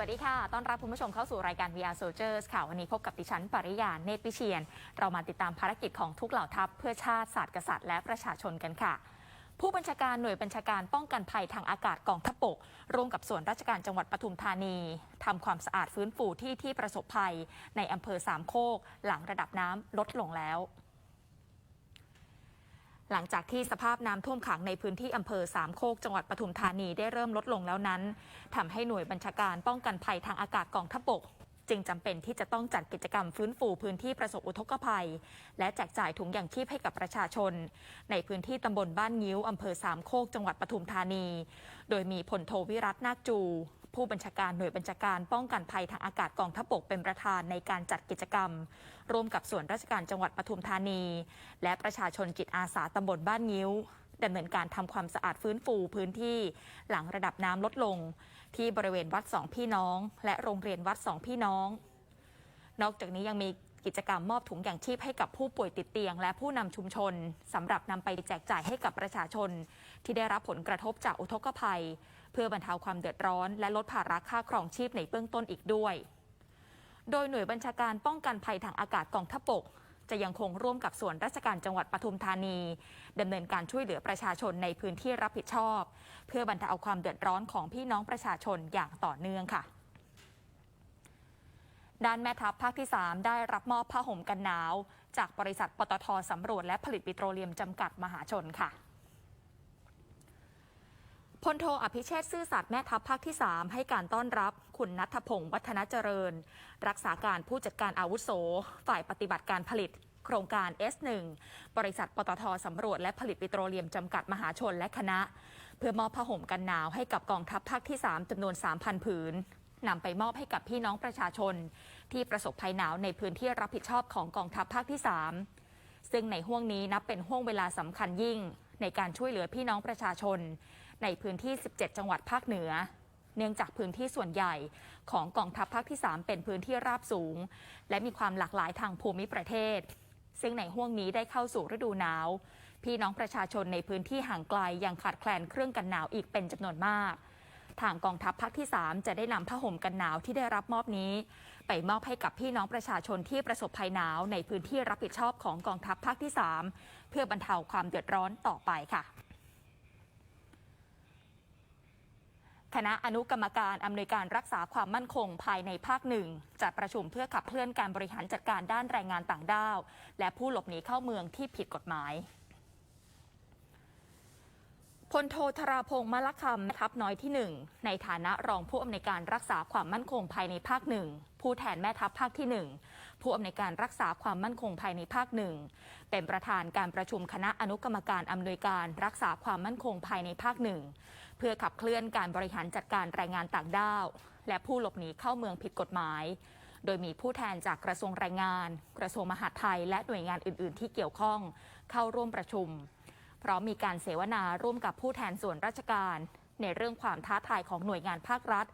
วัสดีค่ะ ต้อนรับคุณผู้ชมเข้าสู่รายการ VR Soldiers ค่ะ วันนี้พบกับดิฉันปริยา เนตรพิเชียน เรามาติดตามภารกิจของทุกเหล่าทัพ เพื่อชาติศาสตร์กษัตริย์และประชาชนกันค่ะ ผู้บัญชาการหน่วยบัญชาการป้องกันภัยทางอากาศกองทัพบก ร่วมกับส่วนราชการจังหวัดปทุมธานีทำความสะอาดฟื้นฟูที่ที่ประสบภัย ในอำเภอสามโคก หลังระดับน้ำลดลงแล้ว หลังจากที่สภาพน้ำท่วมขังในพื้นที่อำเภอสามโคกจังหวัดปทุมธานีได้เริ่มลดลงแล้วนั้นทำให้หน่วยบัญชาการป้องกันภัยทางอากาศกองทัพบก จึงจำเป็นที่จะต้องจัดกิจกรรมฟื้นฟูพื้นที่ประสบอุทกภัย และแจกจ่ายถุงยางชีพให้กับประชาชน ในพื้นที่ตำบลบ้านงิ้วอำเภอสามโคกจังหวัดปทุมธานี โดยมีพลโทวิรัตนาคจู ผู้บัญชาการหน่วยบัญชาการป้องกันภัยทางอากาศกองทัพบกเป็นประธานในการจัดกิจกรรม ร่วมกับส่วนราชการจังหวัดปทุมธานี และประชาชนจิตอาสาตำบลบ้านงิ้วดำเนินการทำความสะอาดฟื้นฟูพื้นที่หลังระดับน้ำลดลง ที่บริเวณวัดสองพี่น้อง และโรงเรียนวัดสองพี่น้อง นอกจากนี้ยังมีกิจกรรมมอบถุงยางชีพให้กับผู้ป่วยติดเตียง และผู้นำชุมชนสำหรับนำไปแจกจ่ายให้กับประชาชน ที่ได้รับผลกระทบจากอุทกภัย เพื่อบรรเทาความเดือดร้อน และลดภาระค่าครองชีพในเบื้องต้นอีกด้วย โดยหน่วยบัญชาการป้องกันภัยทางอากาศกองทัพบกจะยังคงร่วมกับส่วนราชการจังหวัดปทุมธานีดำเนินการช่วยเหลือประชาชนในพื้นที่รับผิดชอบ เพื่อบรรเทาความเดือดร้อนของพี่น้องประชาชนอย่างต่อเนื่องค่ะ ด้านแม่ทัพภาคที่ 3 ได้รับมอบผ้าห่มกันหนาว จากบริษัทปตทสำรวจและผลิตปิโตรเลียมจำกัดมหาชนค่ะ พลโทอภิเชษซื่อสัตย์แม่ทัพภาคที่ 3 ให้การต้อนรับคุณนัทพงศ์วัฒนเจริญ รักษาการผู้จัดการอาวุโส ฝ่ายปฏิบัติการผลิต โครงการ S1 บริษัทปตทสำรวจและผลิตปิโตรเลียมจำกัดมหาชนและคณะ เพื่อมอบผ้าห่มกันหนาวให้กับกองทัพภาคที่ 3จำนวน 3,000 ผืนนำไปมอบให้กับพี่น้องประชาชน ที่ประสบภัยหนาวในพื้นที่รับผิดชอบของกองทัพภาคที่ 3 ซึ่งในห่วงนี้นับเป็นห่วงเวลาสำคัญยิ่ง ในการช่วยเหลือพี่น้องประชาชน ในพื้นที่ 17 จังหวัดภาคเหนือ เนื่องจากพื้นที่ส่วนใหญ่ของกองทัพภาคที่ 3 เป็นพื้นที่ราบสูง และมีความหลากหลายทางภูมิประเทศ ซึ่งในห่วงนี้ได้เข้าสู่ฤดูหนาว พี่น้องประชาชนในพื้นที่ห่างไกลยังขาดแคลนเครื่องกันหนาวอีกเป็นจำนวนมากทางกองทัพภาคที่ 3 จะได้นำผ้าห่มกันหนาวที่ได้รับมอบนี้ ไปมอบให้กับพี่น้องประชาชนที่ประสบภัยหนาวในพื้นที่รับผิดชอบของกองทัพภาคที่ 3 เพื่อบรรเทาความเดือดร้อนต่อไปค่ะ คณะอนุกรรมการอำนวยการรักษาความมั่นคงภายในภาคหนึ่งจัดประชุมเพื่อขับเคลื่อนการบริหารจัดการด้านแรงงานต่างด้าว และผู้หลบหนีเข้าเมืองที่ผิดกฎหมายพลโทธราพงศ์มละคำทัพน้อยที่หนึ่งในฐานะรองผู้อำนวยการรักษาความมั่นคงภายในภาคหนึ่งผู้แทนแม่ทัพภาคที่หนึ่ง ผู้อำนวยการรักษาความมั่นคงภายในภาคหนึ่งเป็นประธานการประชุมคณะอนุกรรมการอำนวยการรักษาความมั่นคงภายในภาคหนึ่งเพื่อขับเคลื่อนการบริหารจัดการแรงงานต่างด้าว และผู้หลบหนีเข้าเมืองผิดกฎหมาย โดยมีผู้แทนจากกระทรวงแรงงาน กระทรวงมหาดไทย และหน่วยงานอื่น ๆ ที่เกี่ยวข้องเข้าร่วมประชุม พร้อมมีการเสวนาร่วมกับผู้แทนส่วนราชการ ในเรื่องความท้าทายของหน่วยงานภาครัฐ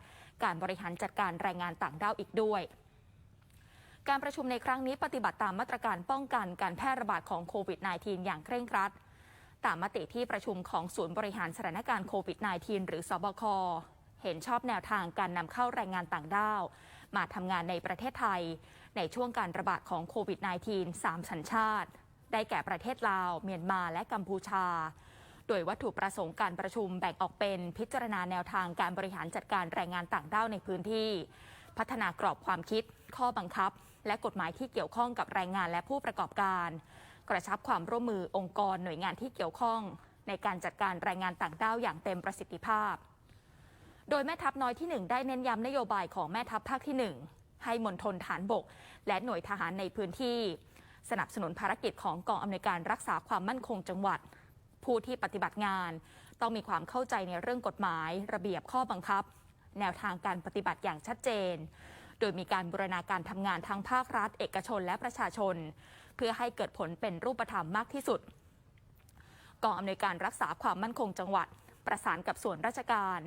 การบริหารจัดการแรงงานต่างด้าวอีกด้วย การประชุมในครั้งนี้ปฏิบัติตามมาตรการป้องกันการแพร่ระบาดของโควิด -19 อย่างเคร่งครัด ตามมติที่ประชุมของศูนย์บริหารสถานการณ์โควิด -19 หรือสบค เห็นชอบแนวทางการนำเข้าแรงงานต่างด้าว มาทำงานในประเทศไทย ในช่วงการระบาดของโควิด -19 3 สัญชาติ ได้แก่ประเทศลาว เมียนมาและกัมพูชา โดยวัตถุประสงค์การประชุมแบ่งออกเป็นพิจารณาแนวทางการบริหารจัดการแรงงานต่างด้าวในพื้นที่ พัฒนากรอบความคิด ข้อบังคับ และกฎหมายที่เกี่ยวข้องกับแรงงานและผู้ประกอบการ กระชับความร่วมมือองค์กรหน่วยงานที่เกี่ยวข้อง ในการจัดการแรงงานต่างด้าวอย่างเต็มประสิทธิภาพ โดยแม่ทัพน้อยที่ 1 ได้เน้นย้ำนโยบายของแม่ทัพภาคที่ 1 ให้มณฑลฐานบก และหน่วยทหารในพื้นที่ สนับสนุนภารกิจของกองอำนวยการรักษาความมั่นคงจังหวัด ผู้ที่ปฏิบัติงาน ต้องมีความเข้าใจในเรื่องกฎหมาย ระเบียบข้อบังคับ แนวทางการปฏิบัติอย่างชัดเจน ดยมีการบูรณาการทำงานทั้งภาครัฐ เอกชนและประชาชน เพื่อให้เกิดผลเป็นรูปธรรมมากที่สุดกองอำนวยการรักษาความมั่นคงจังหวัด ประสานกับส่วนราชการ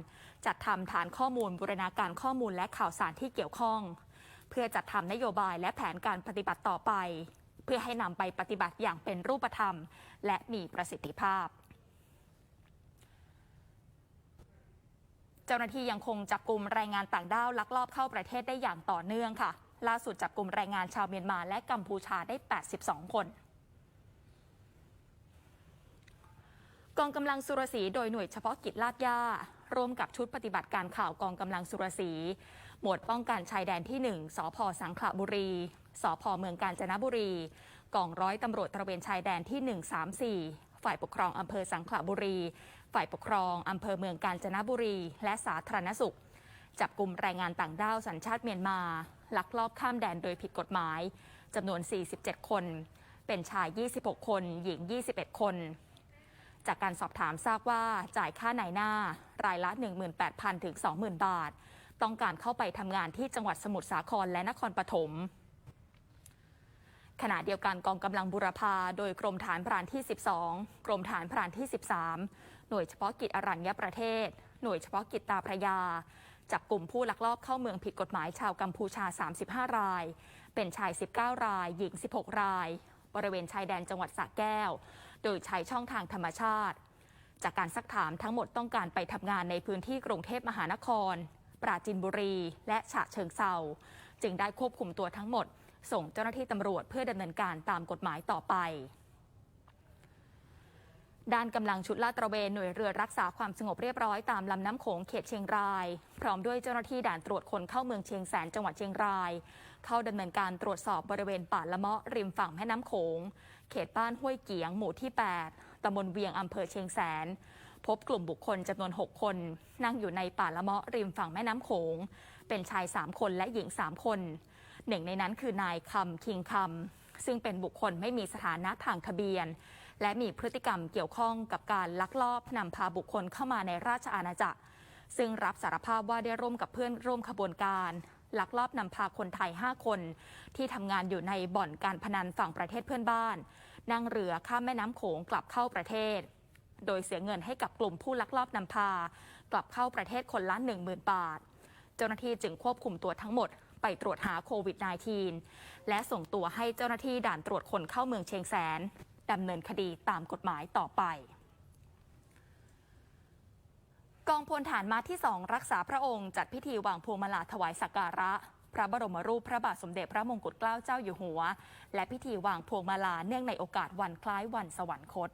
จัดทำฐานข้อมูลบูรณาการข้อมูลและข่าวสารที่เกี่ยวข้อง เพื่อจัดทำนโยบายและแผนการปฏิบัติต่อไป เพื่อให้นำไปปฏิบัติอย่างเป็นรูปธรรม และมีประสิทธิภาพ เจ้าหน้าที่ยังคงจับกลุ่มแรงงานต่างด้าวลักลอบเข้าประเทศได้อย่างต่อเนื่องค่ะ ล่าสุดจับกลุ่มแรงงานชาวเมียนมาและกัมพูชาได้ 82 คนกองกำลังสุรศีโดยหน่วยเฉพาะกิจลาดย่าร่วมกับชุดปฏิบัติการข่าวกองกำลังสุรศีหมวดป้องกันชายแดนที่ 1 สพสังขละบุรี สพเมืองกาญจนบุรี กองร้อยตำรวจตระเวนชายแดนที่ 134 ฝ่ายปกครองอำเภอสังขละบุรี ฝ่ายปกครองอำเภอเมืองกาญจนบุรี และสาธารณสุข จับกลุ่มแรงงานต่างด้าวสัญชาติเมียนมา ลักลอบข้ามแดนโดยผิดกฎหมายจำนวน 47 คน เป็นชาย 26 คน หญิง 21 คน จากการสอบถามทราบว่าจ่ายค่าไนหน้ารายละ 18,000 ถึง 20,000 บาท ต้องการเข้าไปทำงานที่จังหวัดสมุทรสาครและนครปฐมขณะเดียวกันกองกำลังบุรพา โดยกรมฐานพรานที่ 12 กรมฐานพรานที่ 13 หน่วยเฉพาะกิจอรัญญประเทศ หน่วยเฉพาะกิจตาพระยา จับกลุ่มผู้ลักลอบเข้าเมืองผิดกฎหมายชาวกัมพูชา 35 ราย เป็นชาย 19 ราย หญิง 16 ราย บริเวณชายแดนจังหวัดสระแก้ว โดยใช้ช่องทางธรรมชาติ จากการซักถามทั้งหมดต้องการไปทำงานในพื้นที่กรุงเทพมหานคร ปราจินบุรี และฉะเชิงเซาจึงได้ควบคุมตัวทั้งหมด ส่งเจ้าหน้าที่ตำรวจเพื่อดำเนินการตามกฎหมายต่อไป ด้านกำลังชุดลาดตระเวนหน่วยเรือรักษาความสงบเรียบร้อยตามลำน้ำโขงเขตเชียงราย พร้อมด้วยเจ้าหน้าที่ด่านตรวจคนเข้าเมืองเชียงแสนจังหวัดเชียงราย เข้าดำเนินการตรวจสอบบริเวณป่าละเมาะริมฝั่งแม่น้ำโขง เขตบ้านห้วยเกียง หมู่ที่ 8ตำบลเวียงอำเภอเชียงแสน พบกลุ่มบุคคลจำนวน 6 คน นั่งอยู่ในป่าละเมาะริมฝั่งแม่น้ำโขง เป็นชาย 3 คนและหญิง 3 คนหนึ่งในนั้นคือนายคำคิงคำซึ่งเป็นบุคคลไม่มีสถานะทางทะเบียน และมีพฤติกรรมเกี่ยวข้องกับการลักลอบนำพาบุคคลเข้ามาในราชอาณาจักร ซึ่งรับสารภาพว่าได้ร่วมกับเพื่อนร่วมขบวนการลักลอบนำพาคนไทย 5 คน ที่ทำงานอยู่ในบ่อนการพนันฝั่งประเทศเพื่อนบ้าน นั่งเรือข้ามแม่น้ำโขงกลับเข้าประเทศ โดยเสียเงินให้กับกลุ่มผู้ลักลอบนำพา กลับเข้าประเทศคนละ 10,000 บาท เจ้าหน้าที่จึงควบคุมตัวทั้งหมด ไปตรวจหาโควิด -19 และส่งตัวให้เจ้าหน้าที่ด่านตรวจคนเข้าเมืองเชียงแสน ดำเนินคดีตามกฎหมายต่อไป กองพลฐานมาที่2รักษาพระองค์ จัดพิธีวางพวงมาลาถวายสักการะ พระบรมรูปพระบาทสมเด็จพระมงกุฎเกล้าเจ้าอยู่หัว และพิธีวางพวงมาลาเนื่องในโอกาสวันคล้ายวันสวรรคต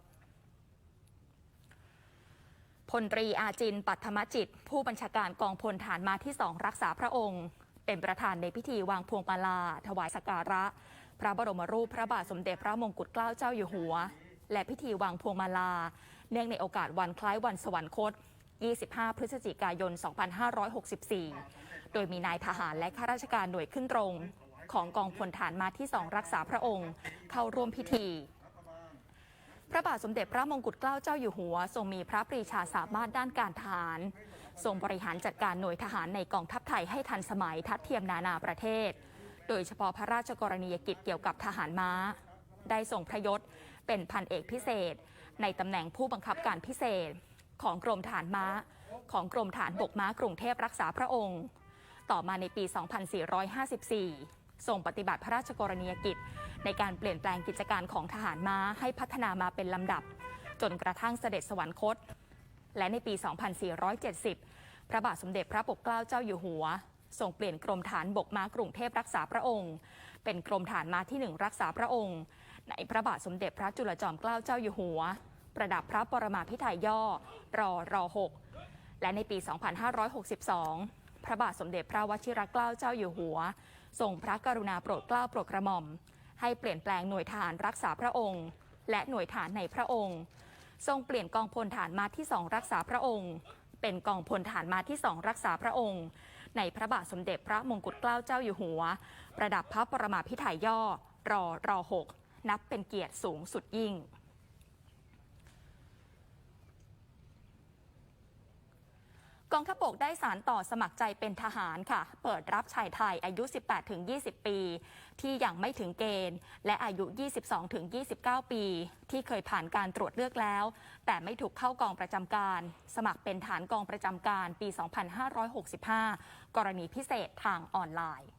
พลตรีอาจินปัทมจิต ผู้บัญชาการกองพลฐานมาที่2รักษาพระองค์ เป็นประธานในพิธีวางพวงมาลา ถวายสักการะ ระบรมรูปพระบาทสมเด็จพระมงกุฎเกล้าเจ้าอยู่หัว และพิธีวางพวงมาลา เนื่องในโอกาสวันคล้ายวันสวรรคต 25 พฤศจิกายน 2564 โดยมีนายทหารและข้าราชการหน่วยขึ้นตรง ของกองพลฐานมาที่2รักษาพระองค์ เข้าร่วมพิธีพระบาทสมเด็จพระมงกุฎเกล้าเจ้าอยู่หัว ทรงมีพระปรีชาสามารถด้านการทหาร ทรงบริหารจัดการหน่วยทหารในกองทัพไทยให้ทันสมัยทัดเทียมนานาประเทศ โดยเฉพาะพระราชกรณียกิจเกี่ยวกับทหารม้า ได้ทรงพระยศเป็นพันเอกพิเศษ ในตำแหน่งผู้บังคับการพิเศษของกรมฐานม้า ของกรมฐานบกม้ากรุงเทพรักษาพระองค์ ต่อมาในปี 2454ทรงปฏิบัติพระราชกรณียกิจ ในการเปลี่ยนแปลงกิจการของทหารม้าให้พัฒนามาเป็นลำดับ จนกระทั่งเสด็จสวรรคต และในปี 2470 พระบาทสมเด็จพระปกเกล้าเจ้าอยู่หัว ทรงเปลี่ยนกรมฐานบกม้ากรุงเทพรักษาพระองค์ เป็นกรมฐานม้าที่หนึ่งรักษาพระองค์ ในพระบาทสมเด็จพระจุลจอมเกล้าเจ้าอยู่หัว ประดับพระปรมาภิไธยย่อรอรอหกและในปี 2562 พระบาทสมเด็จพระวชิรเกล้าเจ้าอยู่หัวทรงพระกรุณาโปรดเกล้าโปรดกระหม่อม ให้เปลี่ยนแปลงหน่วยทหารรักษาพระองค์ และหน่วยทหารในพระองค์ ทรงเปลี่ยนกองพลฐานมาที่สองรักษาพระองค์ เป็นกองพลฐานมาที่สองรักษาพระองค์ ในพระบาทสมเด็จพระมงกุฎเกล้าเจ้าอยู่หัว ประดับพระปรมาภิไธยย่อรอรอหกนับเป็นเกียรติสูงสุดยิ่ง กองทัพบกได้สารต่อสมัครใจเป็นทหารค่ะ เปิดรับชายไทยอายุ 18-20 ปี ที่ยังไม่ถึงเกณฑ์ และอายุ 22-29 ปี ที่เคยผ่านการตรวจเลือกแล้ว แต่ไม่ถูกเข้ากองประจำการ สมัครเป็นฐานกองประจำการปี 2565 กรณีพิเศษทางออนไลน์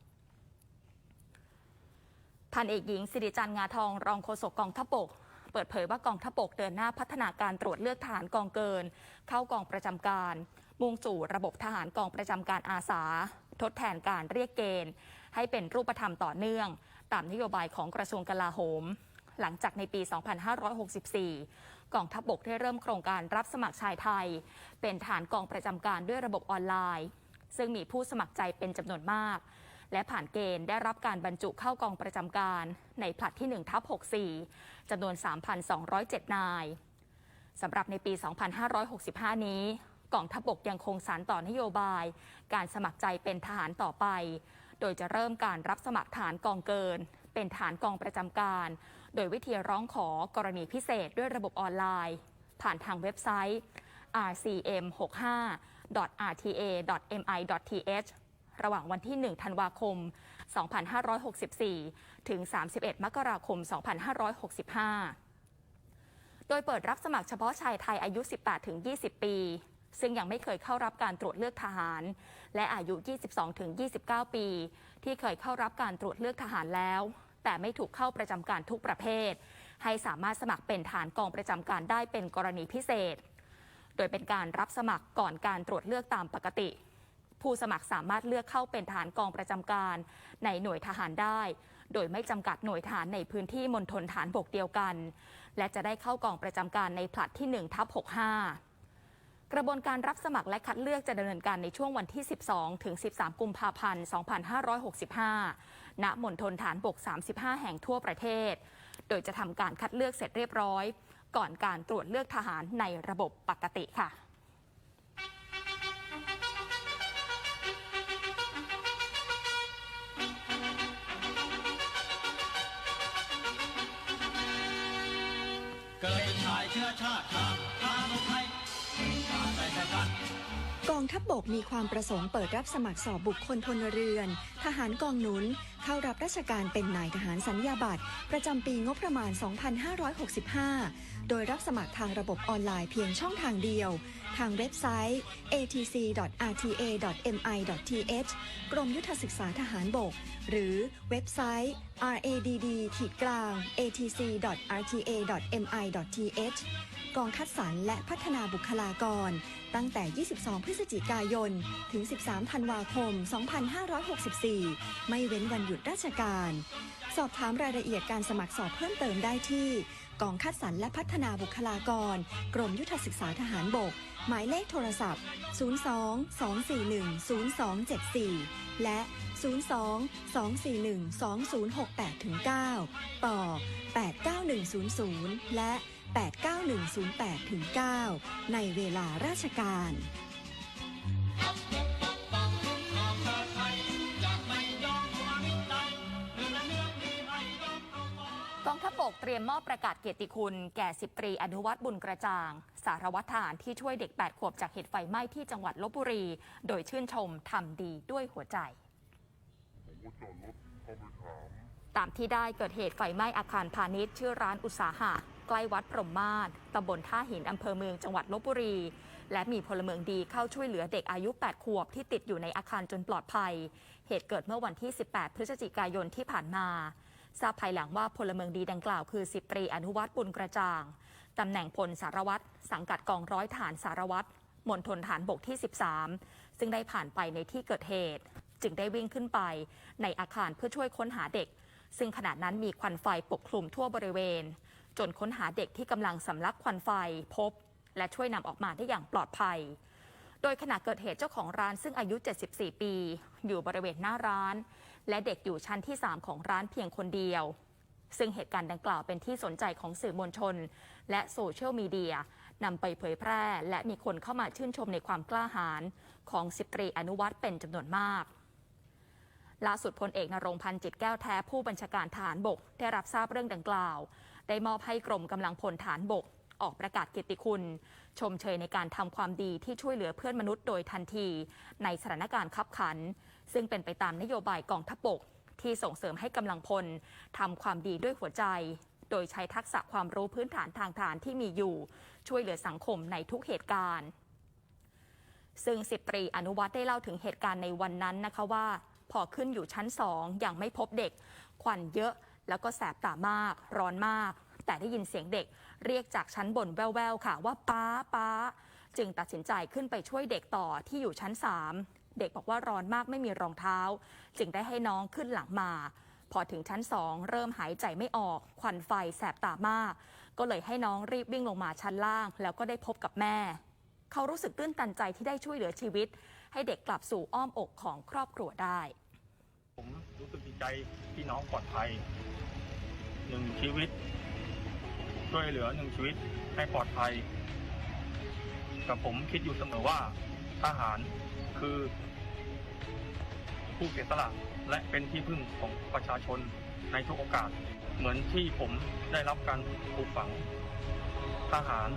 พันเอกหญิงสิริจันทร์งาทองรองโฆษกกองทัพบกเปิดเผยว่ากองทัพบกเดินหน้าพัฒนาการตรวจเลือกทหารกองเกิน เข้ากองประจำการ มุ่งสู่ระบบทหารกองประจำการอาสา ทดแทนการเรียกเกณฑ์ ให้เป็นรูปธรรมต่อเนื่อง ตามนโยบายของกระทรวงกลาโหม หลังจากในปี 2564 กองทัพบกได้เริ่มโครงการรับสมัครชายไทย เป็นฐานกองประจำการด้วยระบบออนไลน์ ซึ่งมีผู้สมัครใจเป็นจำนวนมากและผ่านเกณฑ์ได้รับการบรรจุเข้ากองประจำการในผลัดที่1ทับ64จำนวน 3,207 นาย สำหรับในปี 2565 นี้ กองทัพบกยังคงสานต่อนโยบาย การสมัครใจเป็นทหารต่อไป โดยจะเริ่มการรับสมัครฐานกองเกิน เป็นฐานกองประจำการ โดยวิธีร้องขอกรณีพิเศษด้วยระบบออนไลน์ ผ่านทางเว็บไซต์ rcm65.rta.mi.th ระหว่างวันที่ 1 ธันวาคม 2564 ถึง 31 มกราคม 2565 โดยเปิดรับสมัครเฉพาะชายไทยอายุ 18-20 ปี ซึ่งยังไม่เคยเข้ารับการตรวจเลือกทหาร และอายุ 22-29 ปี ที่เคยเข้ารับการตรวจเลือกทหารแล้ว แต่ไม่ถูกเข้าประจำการทุกประเภท ให้สามารถสมัครเป็นฐานกองประจำการได้เป็นกรณีพิเศษ โดยเป็นการรับสมัครก่อนการตรวจเลือกตามปกติ ผู้สมัครสามารถเลือกเข้าเป็นฐานกองประจำการ ในหน่วยทหารได้ โดยไม่จำกัดหน่วยฐานในพื้นที่มณฑลฐานบกเดียวกัน และจะได้เข้ากองประจำการในผลัดที่1ทับ65 กระบวนการรับสมัครและคัดเลือกจะดำเนินการในช่วงวันที่ 12 ถึง 13 กุมภาพันธ์ 2565 ณ มณฑลฐานบก 35 แห่งทั่วประเทศ โดยจะทำการคัดเลือกเสร็จเรียบร้อย ก่อนการตรวจเลือกทหารในระบบปกติค่ะ ทัพบบกมีความประสงค์เปิดรับสมัครสอบบุคคลพลเรือน ทหารกองหนุน เข้ารับราชการเป็นนายทหารสัญญาบัตรประจำปีงบประมาณ 2565 โดยรับสมัครทางระบบออนไลน์เพียงช่องทางเดียว ทางเว็บไซต์ atc.rta.mi.th กรมยุทธศึกษาทหารบก หรือเว็บไซต์ radd ขีดกลาง atc.rta.mi.th กองคัดสรรและพัฒนาบุคลากร ตั้งแต่ 22 พฤศจิกายน ถึง 13 ธันวาคม 2564 ไม่เว้นวันหยุดราชการ สอบถามรายละเอียดการสมัครสอบเพิ่มเติมได้ที่ กองคัดสรรและพัฒนาบุคลากร กรมยุทธศึกษาทหารบก หมายเลขโทรศัพท์ 02-241-0274 และ 02-241-2068-9 ต่อ 89100 และ 89108-9 ในเวลาราชการ กองทัพบกเตรียมมอบประกาศเกียรติคุณ แก่สิบตรีอนุวัฒน์บุญกระจ่าง สารวัตรทหารที่ช่วยเด็ก 8 ขวบจากเหตุไฟไหม้ที่จังหวัดลบบุรี โดยชื่นชมทำดีด้วยหัวใจ ตามที่ได้เกิดเหตุไฟไหม้อาคารพาณิชย์ชื่อร้านอุตสาหะใกล้วัดพรหมมาศตำบลท่าหินอำเภอเมืองจังหวัดลบบุรี และมีพลเมืองดีเข้าช่วยเหลือเด็กอายุ 8 ขวบที่ติดอยู่ในอาคารจนปลอดภัย เหตุเกิดเมื่อวันที่ 18 พฤศจิกายนที่ผ่านมา ทราบภายหลังว่าพลเมืองดีดังกล่าวคือสิบตรีอนุวัฒน์บุญกระจ่างตำแหน่งพลสารวัตรสังกัดกองร้อยฐานสารวัตรมณฑลฐานบกที่ 13 ซึ่งได้ผ่านไปในที่เกิดเหตุ จึงได้วิ่งขึ้นไปในอาคารเพื่อช่วยค้นหาเด็ก ซึ่งขณะนั้นมีควันไฟปกคลุมทั่วบริเวณ จนค้นหาเด็กที่กำลังสำลักควันไฟพบ และช่วยนำออกมาได้อย่างปลอดภัย โดยขณะเกิดเหตุเจ้าของร้านซึ่งอายุ 74 ปี อยู่บริเวณหน้าร้าน และเด็กอยู่ชั้นที่ 3 ของร้านเพียงคนเดียว ซึ่งเหตุการณ์ดังกล่าวเป็นที่สนใจของสื่อมวลชน และโซเชียลมีเดียนำไปเผยแพร่ และมีคนเข้ามาชื่นชมในความกล้าหาญของสิบตรีอนุวัตรเป็นจำนวนมากล่าสุดพลเอกนรงพันธ์จิตแก้วแท้ผู้บัญชาการฐานบก ได้รับทราบเรื่องดังกล่าว ได้มอบให้กรมกำลังพลฐานบก ออกประกาศเกียรติคุณ ชมเชยในการทำความดีที่ช่วยเหลือเพื่อนมนุษย์โดยทันที ในสถานการณ์ขับขัน ซึ่งเป็นไปตามนโยบายกองทัพบกที่ส่งเสริมให้กำลังพลทำความดีด้วยหัวใจ โดยใช้ทักษะความรู้พื้นฐานทางฐานที่มีอยู่ ช่วยเหลือสังคมในทุกเหตุการณ์ ซึ่งสิบตรีอนุวัฒน์ได้เล่าถึงเหตุการณ์ในวันนั้นนะคะว่า พอขึ้นอยู่ชั้นสองอยังไม่พบเด็ก ควันเยอะแล้วก็แสบตามาก ร้อนมาก แต่ได้ยินเสียงเด็ก เรียกจากชั้นบนแว่วๆค่ะว่าป้าป้าจึงตัดสินใจขึ้นไปช่วยเด็กต่อที่อยู่ชั้น 3 เด็กบอกว่าร้อนมากไม่มีรองเท้า จึงได้ให้น้องขึ้นหลังมา พอถึงชั้น2เริ่มหายใจไม่ออก ควันไฟแสบตามาก ก็เลยให้น้องรีบวิ่งลงมาชั้นล่าง แล้วก็ได้พบกับแม่ เขารู้สึกตื้นตันใจที่ได้ช่วยเหลือชีวิต ให้เด็กกลับสู่อ้อมอกของครอบครัวได้ ผมรู้สึกดีใจที่น้องปลอดภัยหนึ่งชีวิต ช่วยเหลือหนึ่งชีวิตให้ปลอดภัย กับผมคิดอยู่เสมอว่าทหาร คือ ผู้เสียสละและเป็นที่พึ่งของประชาชนในทุกโอกาส เหมือนที่ผมได้รับการปลูกฝัง ทหาร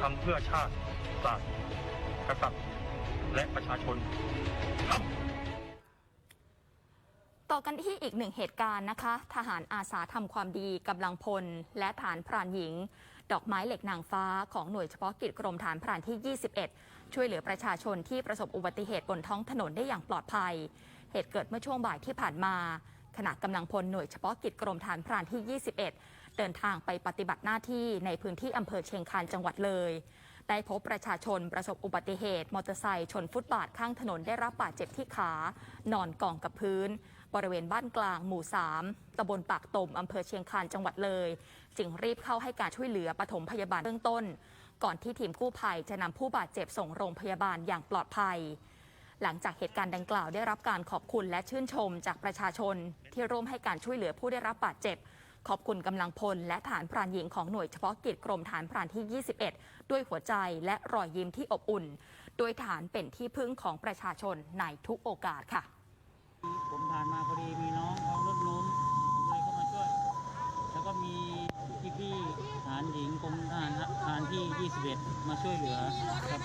ทำเพื่อชาติศาสตร์กษัตริย์และประชาชนครับต่อกันที่อีกหนึ่งเหตุการณ์นะคะ ทหารอาสาทำความดีกำลังพล และฐานพรานหญิง ดอกไม้เหล็กนางฟ้าของหน่วยเฉพาะกิจกรมฐานพรานที่ 21 ช่วยเหลือประชาชนที่ประสบอุบัติเหตุบนท้องถนนได้อย่างปลอดภัย เหตุเกิดเมื่อช่วงบ่ายที่ผ่านมา ขณะกำลังพลหน่วยเฉพาะกิจกรมฐานพรานที่ 21 เดินทางไปปฏิบัติหน้าที่ในพื้นที่อำเภอเชียงคานจังหวัดเลย ได้พบประชาชนประสบอุบัติเหตุ มอเตอร์ไซค์ชนฟุตบาทข้างถนนได้รับบาดเจ็บที่ขา นอนกองกับพื้น บริเวณบ้านกลางหมู่ 3ตำบลปากตมอำเภอเชียงคานจังหวัดเลย จึงรีบเข้าให้การช่วยเหลือปฐมพยาบาลเบื้องต้น ก่อนที่ทีมกู้ภัยจะนำผู้บาดเจ็บส่งโรงพยาบาลอย่างปลอดภัย หลังจากเหตุการณ์ดังกล่าวได้รับการขอบคุณและชื่นชมจากประชาชน ที่ร่วมให้การช่วยเหลือผู้ได้รับบาดเจ็บ ขอบคุณกำลังพล และฐานพรานหญิงของหน่วยเฉพาะกิจกรมฐานพรานที่ 21 ด้วยหัวใจและรอยยิ้มที่อบอุ่น โดยฐานเป็นที่พึ่งของประชาชนในทุกโอกาสค่ะ ผมผ่านมาพอดีมีน้องเขารถล้มผมเลยเข้ามาช่วย แล้วก็มีพี่ๆทหารหญิงกรมทหารทหาร ที่ 21 มาช่วยเหลือครับ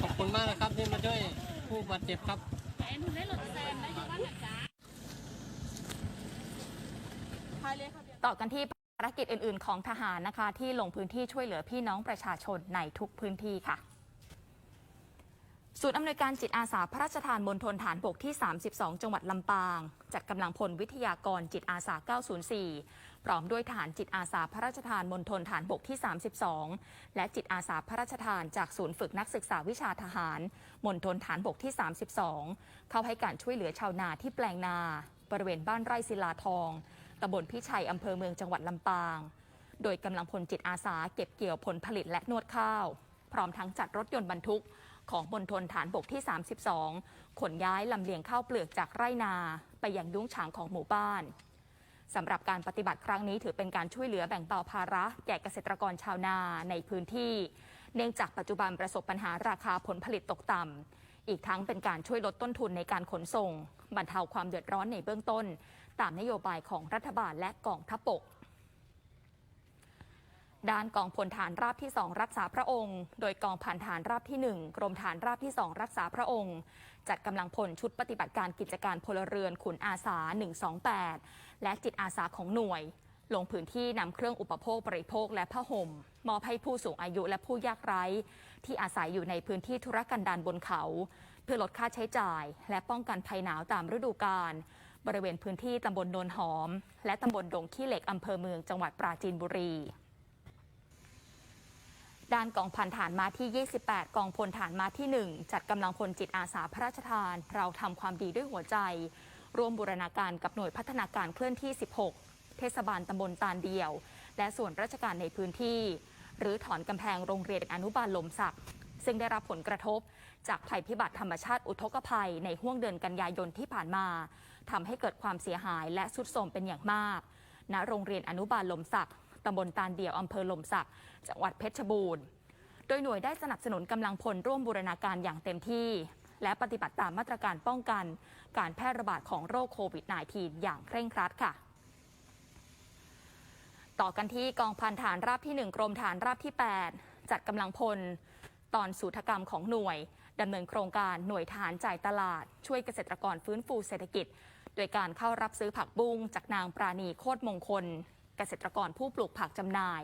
ขอบคุณมากนะครับที่มาช่วยผู้บาดเจ็บครับต่อกันที่ภารกิจอื่น ๆ ของทหารนะคะ ที่ลงพื้นที่ช่วยเหลือพี่น้องประชาชนในทุกพื้นที่ค่ะศูนย์อำนวยการจิตอาสาพระราชทานมณฑลฐานบกที่ 32 จังหวัดลำปางจัดกำลังพลวิทยากรจิตอาสา 904 พร้อมด้วยฐานจิตอาสาพระราชทานมณฑลฐานบกที่ 32 และจิตอาสาพระราชทานจากศูนย์ฝึกนักศึกษาวิชาทหารมณฑลฐานบกที่ 32 เข้าให้การช่วยเหลือชาวนาที่แปลงนา บริเวณบ้านไร่ศิลาทองตำบลพิชัยอำเภอเมืองจังหวัดลำปาง โดยกำลังพลจิตอาสาเก็บเกี่ยวผลผลิตและนวดข้าว พร้อมทั้งจัดรถยนต์บรรทุก ของมณฑลฐานบกที่ 32 ขนย้ายลำเลียงข้าวเปลือกจากไร่นา ไปยังยุ้งฉางของหมู่บ้านสำหรับการปฏิบัติครั้งนี้ถือเป็นการช่วยเหลือแบ่งเบาภาระแก่เกษตรกรชาวนาในพื้นที่ เนื่องจากปัจจุบันประสบปัญหาราคาผลผลิตตกต่ำ อีกทั้งเป็นการช่วยลดต้นทุนในการขนส่ง บรรเทาความเดือดร้อนในเบื้องต้น ตามนโยบายของรัฐบาลและกองทัพบก ด้านกองพลฐานราบที่ 2 รักษาพระองค์ โดยกองพันฐานราบที่ 1 กรมฐานราบที่ 2 รักษาพระองค์ จัดกำลังพลชุดปฏิบัติการกิจการพลเรือนขุนอาสา 128 และจิตอาสาของหน่วย ลงพื้นที่นำเครื่องอุปโภคบริโภคและผ้าห่ม มอบให้ผู้สูงอายุและผู้ยากไร้ ที่อาศัยอยู่ในพื้นที่ธุรกันดารบนเขา เพื่อลดค่าใช้จ่าย และป้องกันภัยหนาวตามฤดูกาลบริเวณพื้นที่ตำบลโนนหอม และตำบลดงขี้เหล็กอำเภอเมืองจังหวัดปราจีนบุรี ด้านกองพันฐานมาที่ 28 กองพลฐานมาที่ 1 จัดกำลังพลจิตอาสาพระราชทาน เราทำความดีด้วยหัวใจ ร่วมบูรณาการกับหน่วยพัฒนาการเคลื่อนที่ 16 เทศบาลตำบลตาลเดียว และส่วนราชการในพื้นที่ หรือถอนกำแพงโรงเรียนอนุบาลลมศักดิ์ซึ่งได้รับผลกระทบ จากภัยพิบัติธรรมชาติอุทกภัยในห้วงเดือนกันยายนที่ผ่านมาทำให้เกิดความเสียหายและสุดโทรมเป็นอย่างมากณโรงเรียนอนุบาลลมศักดิ์ ตำบลตาลเดียวอำเภอลมศักดิ์จังหวัดเพชรบูรณ์ โดยหน่วยได้สนับสนุนกำลังพลร่วมบูรณาการอย่างเต็มที่ และปฏิบัติตามมาตรการป้องกัน การแพร่ระบาดของโรคโควิด -19 อย่างเคร่งครัดค่ะต่อกันที่กองพันฐานราบที่ 1 กรมฐานราบที่ 8 จัดกำลังพล ตอนสูตรกรรมของหน่วยดำเนินโครงการหน่วยทหารจ่ายตลาด ช่วยเกษตรกรฟื้นฟูเศรษฐกิจ โดยการเข้ารับซื้อผักบุ้งจากนางปราณีโคตรมงคล เกษตรกรผู้ปลูกผักจำหน่าย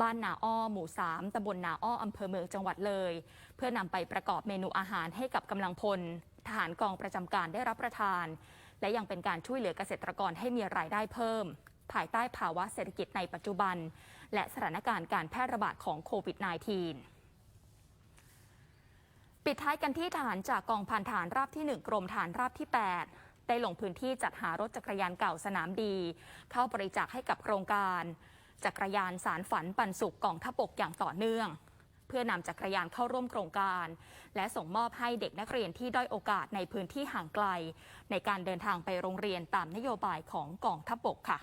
บ้านนาอ้อหมู่ 3ตำบลนาอ้ออำเภอเมืองจังหวัดเลย เพื่อนำไปประกอบเมนูอาหารให้กับกำลังพล ทหารกองประจำการได้รับประทาน และยังเป็นการช่วยเหลือเกษตรกรให้มีรายได้เพิ่ม ภายใต้ภาวะเศรษฐกิจในปัจจุบัน และสถานการณ์การแพร่ระบาดของโควิด -19 ปิดท้ายกันที่ทหารจากกองพันทหารราบที่ 1 กรมฐานราบที่ 8 ได้ลงพื้นที่จัดหารถจักรยานเก่าสนามดี เข้าบริจาคให้กับโครงการ จักรยานสารฝันปันสุขกองทัพบกอย่างต่อเนื่อง เพื่อนำจักรยานเข้าร่วมโครงการ และส่งมอบให้เด็กนักเรียนที่ด้อยโอกาสในพื้นที่ห่างไกล ในการเดินทางไปโรงเรียนตามนโยบายของกองทัพบกค่ะ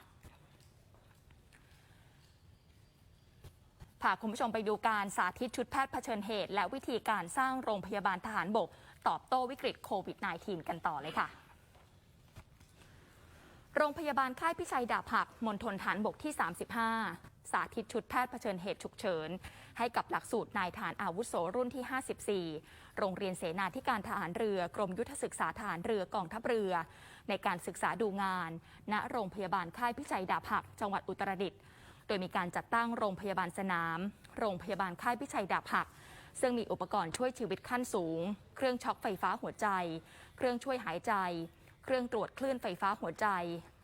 พาคุณผู้ชมไปดูการสาธิตชุดแพทย์เผชิญเหตุ และวิธีการสร้างโรงพยาบาลทหารบก ตอบโต้วิกฤตโควิด -19 กันต่อเลยค่ะ โรงพยาบาลค่ายพิชัยดาบหักมณฑลฐานบกที่ 35 สาธิตชุดแพทย์เผชิญเหตุฉุกเฉิน ให้กับหลักสูตรนายทหารอาวุโสรุ่นที่ 54 โรงเรียนเสนาธิการทหารเรือกรมยุทธศึกษาทหารเรือกองทัพเรือ ในการศึกษาดูงาน ณโรงพยาบาลค่ายพิชัยดาบหักจังหวัดอุตรดิตถ์โดยมีการจัดตั้งโรงพยาบาลสนาม โรงพยาบาลค่ายพิชัยดาบหัก ซึ่งมีอุปกรณ์ช่วยชีวิตขั้นสูง เครื่องช็อคไฟฟ้าหัวใจ เครื่องช่วยหายใจ เครื่องตรวจคลื่นไฟฟ้าหัวใจ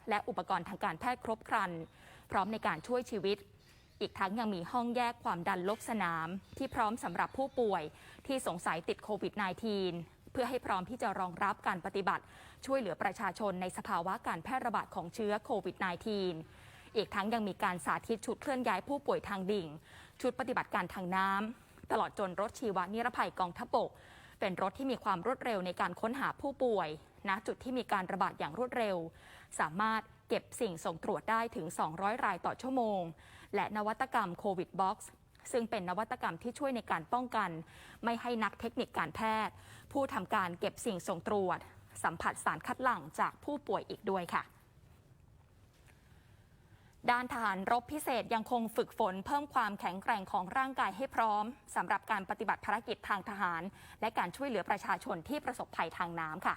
และอุปกรณ์ทางการแพทย์ครบครัน พร้อมในการช่วยชีวิต อีกทั้งยังมีห้องแยกความดันลบสนาม ที่พร้อมสำหรับผู้ป่วยที่สงสัยติดโควิด -19 เพื่อให้พร้อมที่จะรองรับการปฏิบัติ ช่วยเหลือประชาชนในสภาวะการแพร่ระบาดของเชื้อโควิด -19 อีกทั้งยังมีการสาธิตชุดเคลื่อนย้ายผู้ป่วยทางดิ่ง ชุดปฏิบัติการทางน้ำตลอดจนรถชีวนิรภัยกองทัพบก เป็นรถที่มีความรวดเร็วในการค้นหาผู้ป่วยณจุดที่มีการระบาดอย่างรวดเร็ว สามารถเก็บสิ่งส่งตรวจได้ถึง 200 รายต่อชั่วโมง และนวัตกรรมโควิดบ็อกซ์ซึ่งเป็นนวัตกรรมที่ช่วยในการป้องกัน ไม่ให้นักเทคนิคการแพทย์ ผู้ทำการเก็บสิ่งส่งตรวจ สัมผัสสารคัดหลั่งจากผู้ป่วยอีกด้วยค่ะ ด้านทหารรบพิเศษยังคงฝึกฝนเพิ่มความแข็งแกร่งของร่างกายให้พร้อมสำหรับการปฏิบัติภารกิจทางทหาร และการช่วยเหลือประชาชนที่ประสบภัยทางน้ำค่ะ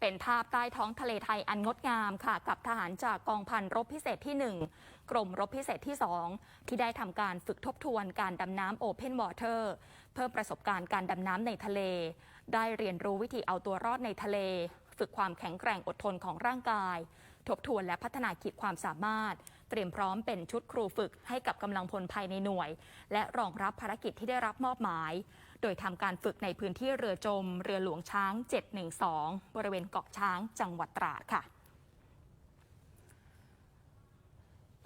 เป็นภาพใต้ท้องทะเลไทยอันงดงามค่ะ กับทหารจากกองพันรบพิเศษที่ 1 กรมรบพิเศษที่ 2 ที่ได้ทำการฝึกทบทวนการดำน้ำโอเพนวอเตอร์เพิ่มประสบการณ์การดำน้ำในทะเล ได้เรียนรู้วิธีเอาตัวรอดในทะเล ฝึกความแข็งแกร่งอดทนของร่างกาย ทบทวนและพัฒนาขีดความสามารถ เตรียมพร้อมเป็นชุดครูฝึกให้กับกำลังพลภายในหน่วย และรองรับภารกิจที่ได้รับมอบหมายโดยทำการฝึกในพื้นที่เรือจม เรือหลวงช้าง 712 บริเวณเกาะช้างจังหวัดตราดค่ะ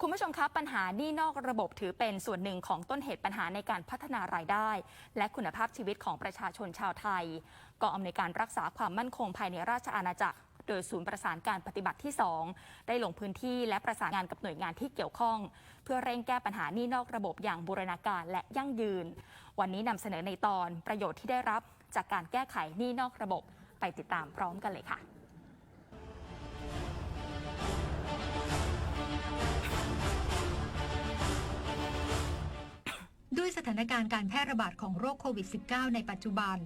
คุณผู้ชมครับปัญหาหนี้นอกระบบถือเป็นส่วนหนึ่งของต้นเหตุปัญหาในการพัฒนารายได้ และคุณภาพชีวิตของประชาชนชาวไทยกองอำนวยการรักษาความมั่นคงภายในราชอาณาจักร โดยศูนย์ประสานการปฏิบัติที่ 2 ได้ลงพื้นที่และประสานงานกับหน่วยงานที่เกี่ยวข้อง เพื่อเร่งแก้ปัญหาหนี้นอกระบบอย่างบูรณาการและยั่งยืน วันนี้นำเสนอในตอนประโยชน์ที่ได้รับจากการแก้ไขหนี้นอกระบบไปติดตามพร้อมกันเลยค่ะ ด้วยสถานการณ์การแพร่ระบาดของโรคโควิด -19 ในปัจจุบัน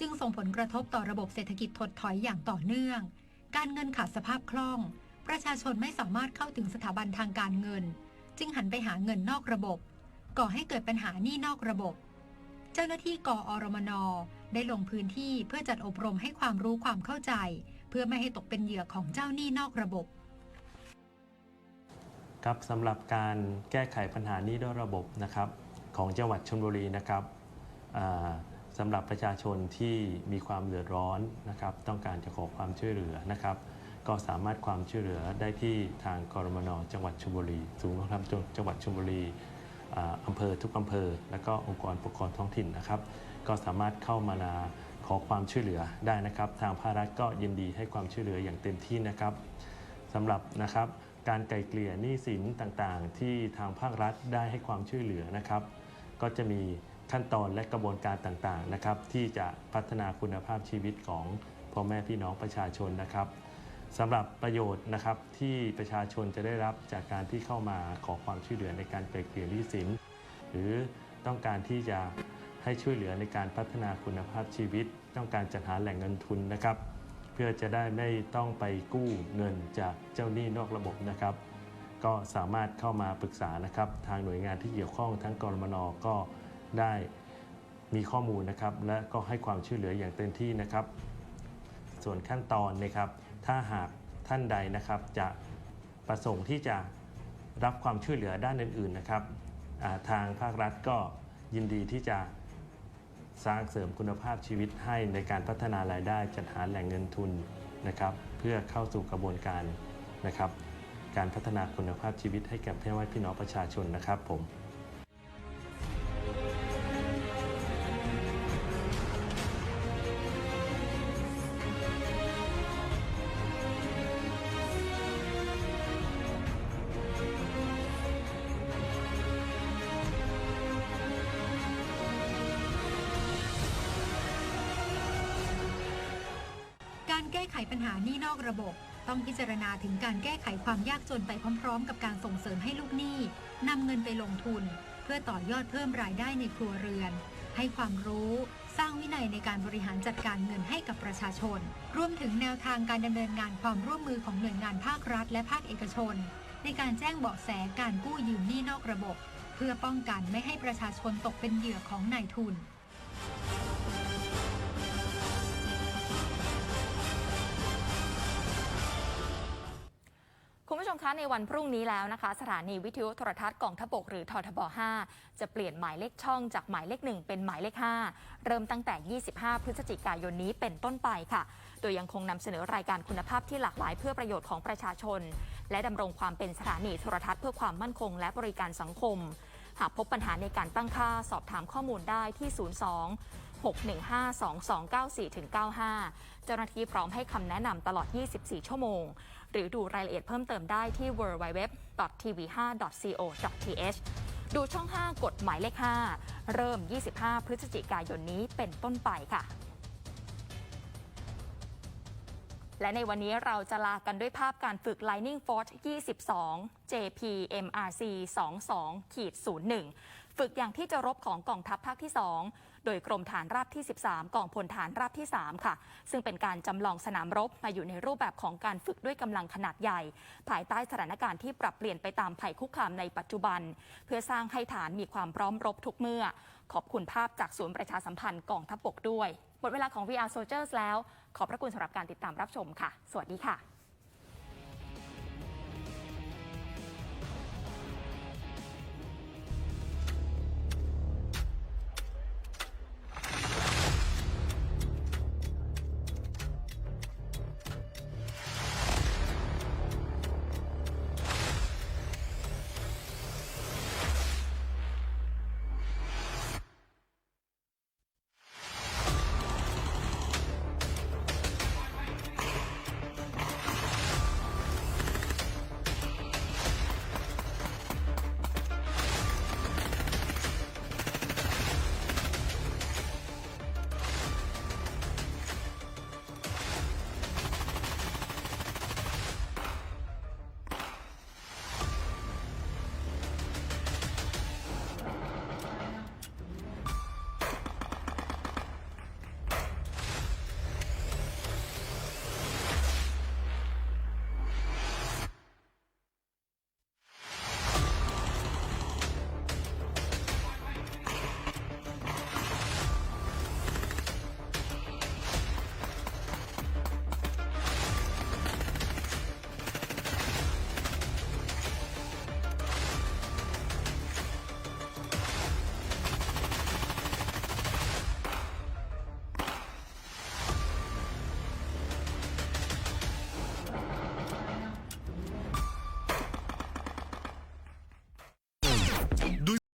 จึงส่งผลกระทบต่อระบบเศรษฐกิจถดถอยอย่างต่อเนื่อง การเงินขาดสภาพคล่อง ประชาชนไม่สามารถเข้าถึงสถาบันทางการเงิน จึงหันไปหาเงินนอกระบบ ก่อให้เกิดปัญหาหนี้นอกระบบ เจ้าหน้าที่กอรมนได้ลงพื้นที่เพื่อจัดอบรมให้ความรู้ความเข้าใจ เพื่อไม่ให้ตกเป็นเหยื่อของเจ้าหนี้นอกระบบครับสำหรับการแก้ไขปัญหานี้ด้วยระบบนะครับ ของจังหวัดชลบุรีนะครับสำหรับประชาชนที่มีความเดือดร้อนนะครับ ต้องการจะขอความช่วยเหลือนะครับ ก็สามารถความช่วยเหลือได้ที่ทางกรมนจังหวัดชลบุรีศูนย์วัฒนธรรมจังหวัดชลบุรีอำเภอทุกอำเภอ และก็องค์กรปกครองท้องถิ่นนะครับ ก็สามารถเข้ามาาขอความช่วยเหลือได้นะครับ ทางภาครัฐก็ยินดีให้ความช่วยเหลืออย่างเต็มที่นะครับสำหรับนะครับการไกลเกลี่ยหนี้สินต่างๆ ที่ทางภาครัฐได้ให้ความช่วยเหลือนะครับ ก็จะมีขั้นตอนและกระบวนการต่างๆนะครับที่จะพัฒนาคุณภาพชีวิตของพ่อแม่พี่น้องประชาชนนะครับสำหรับประโยชน์นะครับที่ประชาชนจะได้รับจากการที่เข้ามาขอความช่วยเหลือในการไกลเกลี่ยหนี้สิน หรือต้องการที่จะให้ช่วยเหลือในการพัฒนาคุณภาพชีวิต ต้องการจัดหาแหล่งเงินทุนนะครับ เพื่อจะได้ไม่ต้องไปกู้เงินจากเจ้าหนี้นอกระบบนะครับ ก็สามารถเข้ามาปรึกษานะครับทางหน่วยงานที่เกี่ยวข้องทั้งกรมนก็ได้มีข้อมูลนะครับ และก็ให้ความช่วยเหลืออย่างเต็มที่นะครับ ส่วนขั้นตอนนะครับ ถ้าหากท่านใดนะครับจะประสงค์ที่จะรับความช่วยเหลือด้านอื่นๆนะครับทางภาครัฐก็ยินดีที่จะสร้างเสริมคุณภาพชีวิตให้ในการพัฒนารายได้จัดหาแหล่งเงินทุนนะครับ เพื่อเข้าสู่กระบวนการนะครับ การพัฒนาคุณภาพชีวิตให้แก่พี่น้องพี่น้องประชาชนนะครับผมการแก้ไขปัญหานี้นอกระบบ ต้องพิจารณาถึงการแก้ไขความยากจนไปพร้อมๆ กับการส่งเสริมให้ลูกหนี้นำเงินไปลงทุน เพื่อต่อยอดเพิ่มรายได้ในครัวเรือน ให้ความรู้สร้างวินัยในการบริหารจัดการเงินให้กับประชาชน รวมถึงแนวทางการดำเนินงานความร่วมมือของหน่วยงานภาครัฐและภาคเอกชน ในการแจ้งเบาะแสการกู้ยืมหนี้นอกระบบ เพื่อป้องกันไม่ให้ประชาชนตกเป็นเหยื่อของนายทุน ในวันพรุ่งนี้แล้วนะคะ สถานีวิทยุโทรทัศน์กองทบกหรือททบ 5 จะเปลี่ยนหมายเลขช่องจากหมายเลข 1 เป็นหมายเลข 5 เริ่มตั้งแต่ 25 พฤศจิกายนนี้เป็นต้นไปค่ะ โดยยังคงนำเสนอรายการคุณภาพที่หลากหลายเพื่อประโยชน์ของประชาชน และดำรงความเป็นสถานีโทรทัศน์เพื่อความมั่นคง และบริการสังคม หากพบปัญหาในการตั้งค่าสอบถามข้อมูลได้ที่ 02 615-2294-95 เจ้าหน้าที่พร้อมให้คำแนะนำตลอด 24 ชั่วโมง หรือดูรายละเอียดเพิ่มเติมได้ที่ www.tv5.co.th ดูช่อง 5กดหมายเลข 5 เริ่ม 25 พฤศจิกายนนี้เป็นต้นไปค่ะ และในวันนี้เราจะลากันด้วยภาพการฝึก Lightning Force 22 JPMRC 22ขีด01 ฝึกอย่างที่จะรบของกองทัพภาคที่ 2 โดยกรมฐานราบที่ 13 กองพลฐานราบที่ 3 ค่ะ ซึ่งเป็นการจำลองสนามรบมาอยู่ในรูปแบบของการฝึกด้วยกำลังขนาดใหญ่ ภายใต้สถานการณ์ที่ปรับเปลี่ยนไปตามภัยคุกคามในปัจจุบัน เพื่อสร้างให้ฐานมีความพร้อมรบทุกเมื่อ ขอบคุณภาพจากศูนย์ประชาสัมพันธ์กองทัพบกด้วย หมดเวลาของ VR Soldiers แล้ว ขอบพระคุณสำหรับการติดตามรับชมค่ะ สวัสดีค่ะ